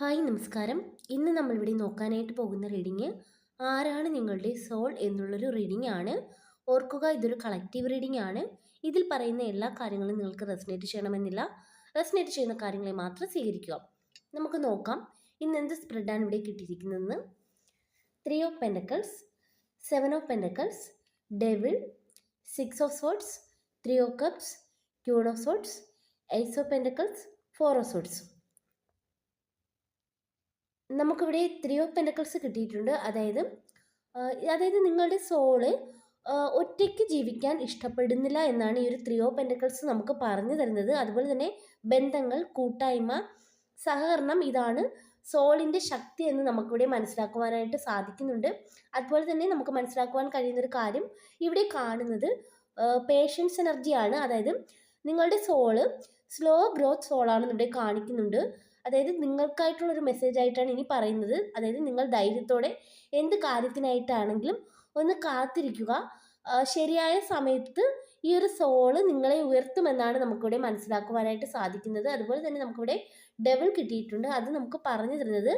Hi നമസ്കാരം. ഇന്ന് നമ്മളിവിടെ നോക്കാനായിട്ട് പോകുന്ന റീഡിങ് ആരാണ് നിങ്ങളുടെ സോൾ എന്നുള്ളൊരു റീഡിംഗ് ആണ്. ഓർക്കുക ഇതൊരു കളക്റ്റീവ് റീഡിംഗ് ആണ്. ഇതിൽ പറയുന്ന എല്ലാ കാര്യങ്ങളും നിങ്ങൾക്ക് റെസിനേറ്റ് ചെയ്യണമെന്നില്ല. റെസിനേറ്റ് ചെയ്യുന്ന കാര്യങ്ങളെ മാത്രം സ്വീകരിക്കുക. നമുക്ക് നോക്കാം. ഇന്ന് എന്ത് സ്പ്രെഡാണ് ഇവിടെ കിട്ടിയിരിക്കുന്നതെന്ന് three of pentacles seven of pentacles devil six of swords three of cups queen of swords ace of pentacles four of swords നമുക്കിവിടെ ത്രീ ഓഫ് പെൻഡക്കിൾസ് കിട്ടിയിട്ടുണ്ട്. അതായത് അതായത് നിങ്ങളുടെ സോൾ ഒറ്റയ്ക്ക് ജീവിക്കാൻ ഇഷ്ടപ്പെടുന്നില്ല എന്നാണ് ഈ ഒരു ത്രീ ഓഫ് പെൻഡക്കിൾസ് നമുക്ക് പറഞ്ഞു തരുന്നത്. അതുപോലെ തന്നെ ബന്ധങ്ങൾ കൂട്ടായ്മ സഹകരണം ഇതാണ് സോളിന്റെ ശക്തി എന്ന് നമുക്കിവിടെ മനസ്സിലാക്കുവാനായിട്ട് സാധിക്കുന്നുണ്ട്. അതുപോലെ തന്നെ നമുക്ക് മനസ്സിലാക്കുവാൻ കഴിയുന്നൊരു കാര്യം ഇവിടെ കാണുന്നത് പേഷ്യൻസ് എനർജിയാണ് അതായത് നിങ്ങളുടെ സോൾ സ്ലോ ഗ്രോത്ത് സോളാണെന്നിവിടെ കാണിക്കുന്നുണ്ട്. അതായത് നിങ്ങൾക്കായിട്ടുള്ളൊരു മെസ്സേജ് ആയിട്ടാണ് ഇനി പറയുന്നത്. അതായത് നിങ്ങൾ ധൈര്യത്തോടെ എന്ത് കാര്യത്തിനായിട്ടാണെങ്കിലും ഒന്ന് കാത്തിരിക്കുക. ശരിയായ സമയത്ത് ഈ ഒരു സോൾ നിങ്ങളെ ഉയർത്തുമെന്നാണ് നമുക്കിവിടെ മനസ്സിലാക്കുവാനായിട്ട് സാധിക്കുന്നത്. അതുപോലെ തന്നെ നമുക്കിവിടെ ഡെവൽ കിട്ടിയിട്ടുണ്ട്. അത് നമുക്ക് പറഞ്ഞു തരുന്നത്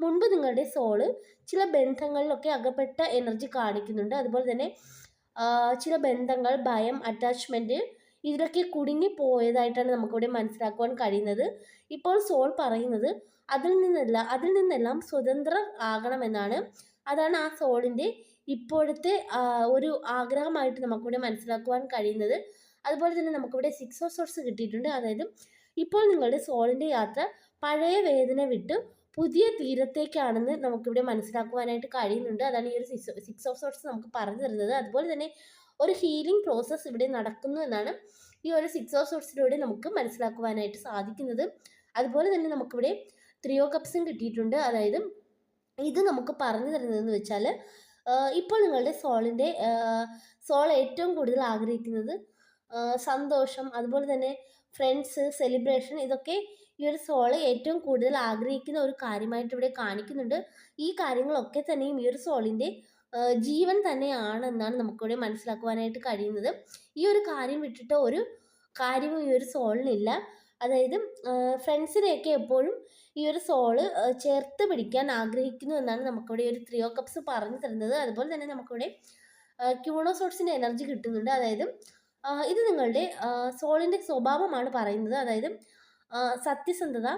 മുൻപ് നിങ്ങളുടെ സോൾ ചില ബന്ധങ്ങളിലൊക്കെ അകപ്പെട്ട എനർജി കാണിക്കുന്നുണ്ട്. അതുപോലെ തന്നെ ചില ബന്ധങ്ങൾ ഭയം അറ്റാച്ച്മെന്റ് ഇതിലൊക്കെ കുടുങ്ങി പോയതായിട്ടാണ് നമുക്കിവിടെ മനസ്സിലാക്കുവാൻ കഴിയുന്നത്. ഇപ്പോൾ സോൾ പറയുന്നത് അതിൽ നിന്നല്ല അതിൽ നിന്നെല്ലാം സ്വതന്ത്ര ആകണമെന്നാണ്. അതാണ് ആ സോളിന്റെ ഇപ്പോഴത്തെ ഒരു ആഗ്രഹമായിട്ട് നമുക്കിവിടെ മനസ്സിലാക്കുവാൻ കഴിയുന്നത്. അതുപോലെ തന്നെ നമുക്കിവിടെ സിക്സ് ഓഫ് സോൾസ് കിട്ടിയിട്ടുണ്ട്. അതായത് ഇപ്പോൾ നിങ്ങളുടെ സോളിന്റെ യാത്ര പഴയ വേദന വിട്ട് പുതിയ തീരത്തേക്കാണെന്ന് നമുക്കിവിടെ മനസ്സിലാക്കുവാനായിട്ട് കഴിയുന്നുണ്ട്. അതാണ് ഈ ഒരു സിക്സ് സിക്സ് ഓഫ് സോർട്സ് നമുക്ക് പറഞ്ഞു തരുന്നത്. അതുപോലെ തന്നെ ഒരു ഹീലിംഗ് പ്രോസസ്സ് ഇവിടെ നടക്കുന്നു എന്നാണ് ഈ ഒരു സിക്സ് ഓഫ് സോഴ്സിലൂടെ നമുക്ക് മനസ്സിലാക്കുവാനായിട്ട് സാധിക്കുന്നത്. അതുപോലെ തന്നെ നമുക്കിവിടെ ത്രിയോ കപ്സും കിട്ടിയിട്ടുണ്ട്. അതായത് ഇത് നമുക്ക് പറഞ്ഞു തരുന്നതെന്ന് വെച്ചാൽ ഇപ്പോൾ നിങ്ങളുടെ സോളിന്റെ സോൾ ഏറ്റവും കൂടുതൽ ആഗ്രഹിക്കുന്നത് സന്തോഷം അതുപോലെ തന്നെ ഫ്രണ്ട്സ് സെലിബ്രേഷൻ ഇതൊക്കെ ഈ ഒരു സോൾ ഏറ്റവും കൂടുതൽ ആഗ്രഹിക്കുന്ന ഒരു കാര്യമായിട്ട് ഇവിടെ കാണിക്കുന്നുണ്ട്. ഈ കാര്യങ്ങളൊക്കെ തന്നെയും ഈ ഒരു സോളിന്റെ ജീവൻ തന്നെയാണെന്നാണ് നമുക്കിവിടെ മനസ്സിലാക്കുവാനായിട്ട് കഴിയുന്നത്. ഈ ഒരു കാര്യം വിട്ടിട്ട് ഒരു കാര്യവും ഈ ഒരു സോളിനില്ല. അതായത് ഫ്രണ്ട്സിനെയൊക്കെ എപ്പോഴും ഈ ഒരു സോൾ ചേർത്ത് പിടിക്കാൻ ആഗ്രഹിക്കുന്നു എന്നാണ് നമുക്കിവിടെ ഒരു ത്രിയോ കപ്സ് പറഞ്ഞു തരുന്നത്. അതുപോലെ തന്നെ നമുക്കിവിടെ ക്യൂണോസോട്സിന്റെ എനർജി കിട്ടുന്നുണ്ട്. അതായത് ഇത് നിങ്ങളുടെ സോളിന്റെ സ്വഭാവമാണ് പറയുന്നത്. അതായത് സത്യസന്ധത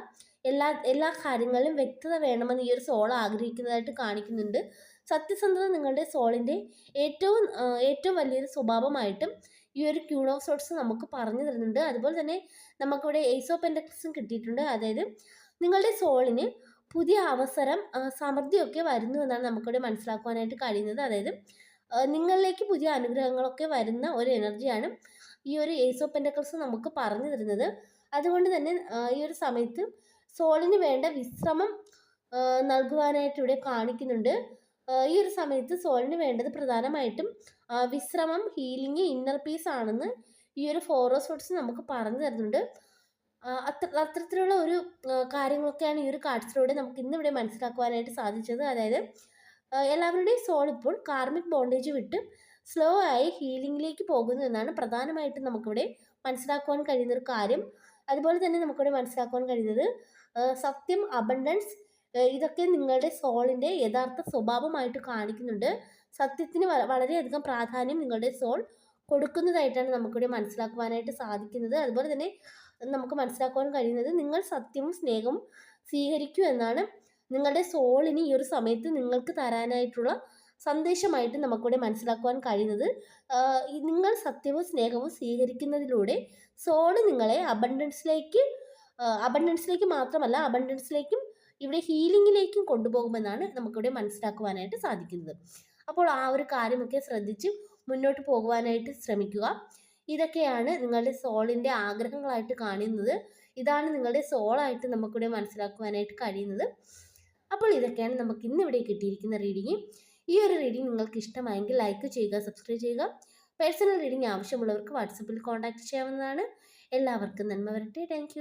എല്ലാ എല്ലാ കാര്യങ്ങളിലും വ്യക്തത വേണമെന്ന് ഈ ഒരു സോൾ ആഗ്രഹിക്കുന്നതായിട്ട് കാണിക്കുന്നുണ്ട്. സത്യസന്ധത നിങ്ങളുടെ സോളിന്റെ ഏറ്റവും ഏറ്റവും വലിയൊരു സ്വഭാവമായിട്ടും ഈ ഒരു ക്യൂൺ ഓഫ് സോട്ട്സ് നമുക്ക് പറഞ്ഞു തരുന്നുണ്ട്. അതുപോലെ തന്നെ നമുക്കിവിടെ എയ്സ് ഓഫ് പെൻഡക്സും കിട്ടിയിട്ടുണ്ട്. അതായത് നിങ്ങളുടെ സോളിന് പുതിയ അവസരം സമൃദ്ധിയൊക്കെ വരുന്നു എന്നാണ് നമുക്കിവിടെ മനസ്സിലാക്കുവാനായിട്ട് കഴിയുന്നത്. അതായത് നിങ്ങളിലേക്ക് പുതിയ അനുഗ്രഹങ്ങളൊക്കെ വരുന്ന ഒരു എനർജിയാണ് ഈ ഒരു എയ്സ് ഓഫ് പെൻഡക്കിൾസ് നമുക്ക് പറഞ്ഞു തരുന്നത്. അതുകൊണ്ട് തന്നെ ഈ ഒരു സമയത്ത് സോളിന് വേണ്ട വിശ്രമം നൽകുവാനായിട്ട് ഇവിടെ കാണിക്കുന്നുണ്ട്. ഈ ഒരു സമയത്ത് സോളിന് വേണ്ടത് പ്രധാനമായിട്ടും വിശ്രമം ഹീലിംഗ് ഇന്നർ പീസ് ആണെന്ന് ഈ ഒരു ഫോറോസ് നമുക്ക് പറഞ്ഞു തരുന്നുണ്ട്. അത്ര അത്തരത്തിലുള്ള ഒരു കാര്യങ്ങളൊക്കെയാണ് ഈ ഒരു കാർഡ്സിലൂടെ നമുക്ക് ഇന്നിവിടെ മനസ്സിലാക്കുവാനായിട്ട് സാധിച്ചത്. അതായത് എല്ലാവരുടെയും സോൾ ഇപ്പോൾ കാർമിക് ബോണ്ടേജ് വിട്ട് സ്ലോ ആയി ഹീലിംഗിലേക്ക് പോകുന്നു എന്നാണ് പ്രധാനമായിട്ടും നമുക്കിവിടെ മനസ്സിലാക്കുവാൻ കഴിയുന്ന ഒരു കാര്യം. അതുപോലെ തന്നെ നമുക്കിവിടെ മനസ്സിലാക്കുവാൻ കഴിയുന്നത് സത്യം അബണ്ടൻസ് ഇതൊക്കെ നിങ്ങളുടെ സോളിന്റെ യഥാർത്ഥ സ്വഭാവമായിട്ട് കാണിക്കുന്നുണ്ട്. സത്യത്തിന് വളരെയധികം പ്രാധാന്യം നിങ്ങളുടെ സോൾ കൊടുക്കുന്നതായിട്ടാണ് നമുക്കിവിടെ മനസ്സിലാക്കുവാനായിട്ട് സാധിക്കുന്നത്. അതുപോലെ തന്നെ നമുക്ക് മനസ്സിലാക്കുവാൻ കഴിയുന്നത് നിങ്ങൾ സത്യവും സ്നേഹവും സ്വീകരിക്കൂ എന്നാണ് നിങ്ങളുടെ സോളിന് ഈ ഒരു സമയത്ത് നിങ്ങൾക്ക് തരാനായിട്ടുള്ള സന്ദേശമായിട്ട് നമുക്കിവിടെ മനസ്സിലാക്കുവാൻ കഴിയുന്നത് നിങ്ങൾ സത്യവും സ്നേഹവും സ്വീകരിക്കുന്നതിലൂടെ സോൾ നിങ്ങളെ അബണ്ടൻസിലേക്ക് അബണ്ടൻസിലേക്ക് മാത്രമല്ല അബണ്ടൻസിലേക്കും ഇവിടെ ഹീലിങ്ങിലേക്കും കൊണ്ടുപോകുമെന്നാണ് നമുക്കിവിടെ മനസ്സിലാക്കുവാനായിട്ട് സാധിക്കുന്നത്. അപ്പോൾ ആ ഒരു കാര്യമൊക്കെ ശ്രദ്ധിച്ച് മുന്നോട്ട് പോകുവാനായിട്ട് ശ്രമിക്കുക. ഇതൊക്കെയാണ് നിങ്ങളുടെ സോളിന്റെ ആഗ്രഹങ്ങളായിട്ട് കാണുന്നത്. ഇതാണ് നിങ്ങളുടെ സോളായിട്ട് നമുക്കിവിടെ മനസ്സിലാക്കുവാനായിട്ട് കഴിയുന്നത്. അപ്പോൾ ഇതൊക്കെയാണ് നമുക്ക് ഇന്നിവിടെ കിട്ടിയിരിക്കുന്ന റീഡിങ്. ഈ ഒരു റീഡിംഗ് നിങ്ങൾക്ക് ഇഷ്ടമായെങ്കിൽ ലൈക്ക് ചെയ്യുക സബ്സ്ക്രൈബ് ചെയ്യുക. പേഴ്സണൽ റീഡിംഗ് ആവശ്യമുള്ളവർക്ക് വാട്സപ്പിൽ കോൺടാക്ട് ചെയ്യാവുന്നതാണ്. എല്ലാവർക്കും നന്മ വരട്ടെ. താങ്ക്